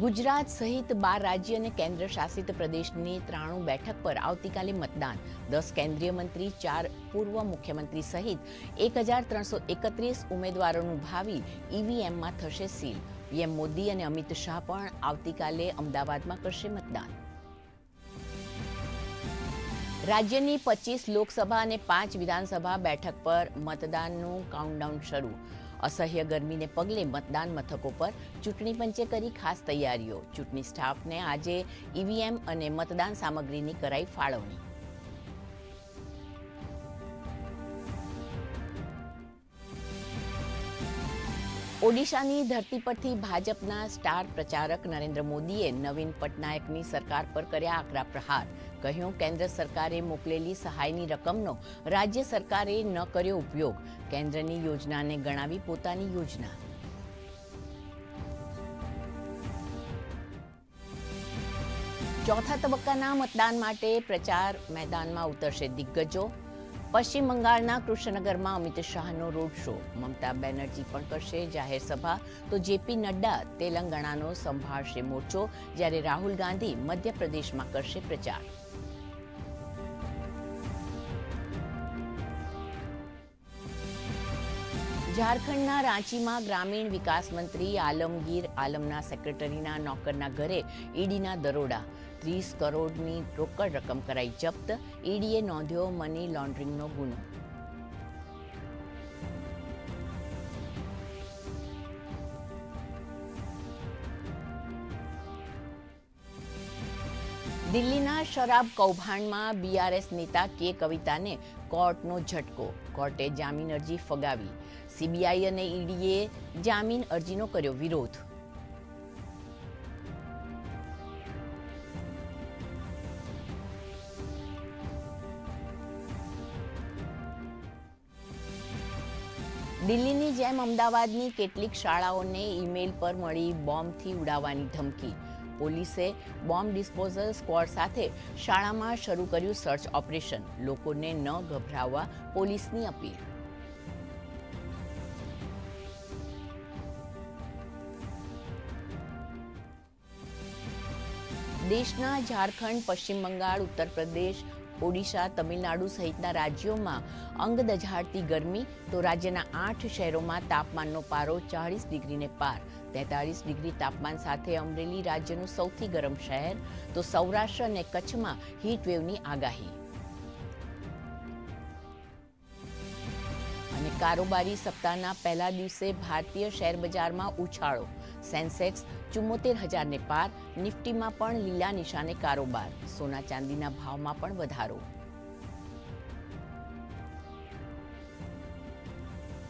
ગુજરાત સહિત બાર રાજ્ય અને કેન્દ્ર શાસિત પ્રદેશની ત્રાણું બેઠક પર આવતીકાલે મતદાન. દસ કેન્દ્રીય મંત્રી, ચાર પૂર્વ મુખ્યમંત્રી સહિત એક હજાર ત્રણસો એકત્રીસ ઉમેદવારોનું ભાવિ ઈવીએમમાં થશે સીલ. પીએમ મોદી અને અમિત શાહ પણ આવતીકાલે અમદાવાદમાં કરશે મતદાન. રાજ્યની પચીસ લોકસભા અને પાંચ વિધાનસભા બેઠક પર મતદાનનું કાઉન્ટડાઉન શરૂ. અસહ્ય ગરમીને પગલે મતદાન મથકો પર ચૂંટણી પંચે કરી ખાસ તૈયારીઓ. ચૂંટણી સ્ટાફને આજે ઈવીએમ અને મતદાન સામગ્રીની કરાઈ ફાળવણી. ઓડિશાની ધરતી પરથી ભાજપના સ્ટાર પ્રચારક નરેન્દ્ર મોદીએ નવીન પટનાયકની સરકાર પર કર્યા આકરા પ્રહાર. કહ્યું, કેન્દ્ર સરકારે મોકલેલી સહાયની રકમનો રાજ્ય સરકારે ન કર્યો ઉપયોગ. કેન્દ્રની યોજનાને ગણાવી પોતાની યોજના. ચોથા તબક્કાના મતદાન માટે પ્રચાર મેદાનમાં ઉતરશે દિગ્ગજો. પશ્ચિમ બંગાળના કૃષ્ણનગરમાં અમિત શાહનો રોડ શો. મમતા બેનર્જી પણ કરશે જાહેર સભા. તો જેપી નડ્ડા તેલંગાણાનો સંભાળશે મોરચો. જ્યારે રાહુલ ગાંધી મધ્યપ્રદેશમાં કરશે પ્રચાર. ઝારખંડના રાંચીમાં ગ્રામીણ વિકાસ મંત્રી આલમગીર આલમના સેક્રેટરીના નોકરના ઘરે ઈડીના દરોડા. ત્રીસ કરોડની રોકડ રકમ કરાઈ જપ્ત. ઈડીએ નોંધ્યો મની લોન્ડરિંગનો ગુનો. દિલ્હીના શરાબ કૌભાંડમાં બીઆરએસ નેતા કે કવિતાને કોર્ટનો ઝટકો. કોર્ટે જામીન અરજી ફગાવી. સીબીઆઈ અને ઈડીએ જામીન અરજીનો કર્યો વિરોધ. દિલ્હીની જેમ અમદાવાદની કેટલીક શાળાઓને ઈમેલ પર મળી બોમ્બથી ઉડાવવાની ધમકી. પોલીસે બોમ્બ ડિસ્પોઝલ સ્ક્વોડ સાથે શાળામાં શરૂ કર્યું સર્ચ ઓપરેશન. લોકોને ન ગભરાવવા પોલીસની અપીલ. દેશના ઝારખંડ, પશ્ચિમ બંગાળ, ઉત્તર પ્રદેશ ઓડિશા, તમિલનાડુ સહિતના રાજ્યોમાં અંગ દઝાડતી ગરમી, તો રાજ્યના આઠ શહેરોમાં તાપમાનનો પારો ચાળીસ ડિગ્રીને પાર. તેતાળીસ ડિગ્રી તાપમાન સાથે અમરેલી રાજ્યનું સૌથી ગરમ શહેર, તો સૌરાષ્ટ્ર અને કચ્છમાં હીટવેવની આગાહી. કારોબારી સપ્તાહના પહેલા દિવસે ભારતીય શેર બજારમાં ઉછાળો. સેન્સેક્સ ચુમ્મોતેર હજારને પાર, નિફ્ટીમાં પણ લીલા નિશાને કારોબાર. સોના ચાંદીના ભાવમાં પણ વધારો.